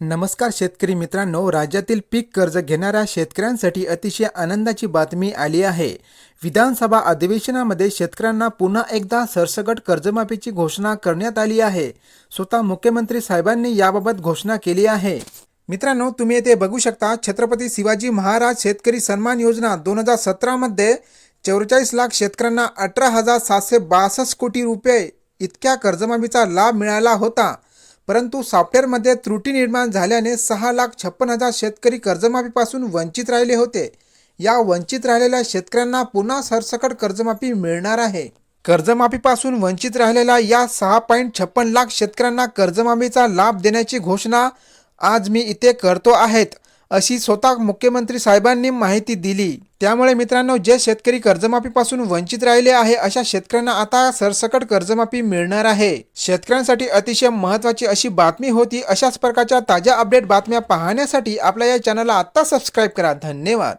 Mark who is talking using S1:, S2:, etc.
S1: नमस्कार शेतकरी मित्रांनो राज्यातील पीक कर्ज घेणाऱ्या शेतकऱ्यांसाठी अतिशय आनंदाची बातमी आली आहे. विधानसभा अधिवेशनामध्ये शेतकऱ्यांना पुन्हा एकदा सरसगट कर्जमाफीची घोषणा करण्यात आली आहे. स्वतः मुख्यमंत्री साहेबांनी याबाबत घोषणा केली आहे. मित्रांनो तुम्ही येथे बघू शकता छत्रपती शिवाजी महाराज शेतकरी सन्मान योजना दोन हजार सतरामध्ये चौवेचाळीस लाख शेतकऱ्यांना अठरा हजार सातशे बासष्ट कोटी रुपये इतक्या कर्जमाफीचा लाभ मिळाला होता. परंतु सॉफ्टवेअरमध्ये त्रुटी निर्माण झाल्याने सहा लाख छप्पन हजार शेतकरी कर्जमाफीपासून वंचित राहिले होते. या वंचित राहिलेल्या शेतकऱ्यांना पुन्हा सरसकट कर्जमाफी मिळणार आहे. कर्जमाफीपासून वंचित राहिलेल्या या सहा पॉईंट छप्पन लाख शेतकऱ्यांना कर्जमाफीचा लाभ देण्याची घोषणा आज मी इथे करतो आहेत अशी स्वतः मुख्यमंत्री साहेबांनी माहिती दिली. त्यामुळे मित्रांनो जे शेतकरी कर्जमाफीपासून वंचित राहिले आहे अशा शेतकऱ्यांना आता सरसकट कर्जमाफी मिळणार आहे. शेतकऱ्यांसाठी अतिशय महत्त्वाची अशी बातमी होती. अशाच प्रकारच्या ताज्या अपडेट बातम्या पाहण्यासाठी आपल्या या चॅनलला आत्ता सबस्क्राईब करा. धन्यवाद.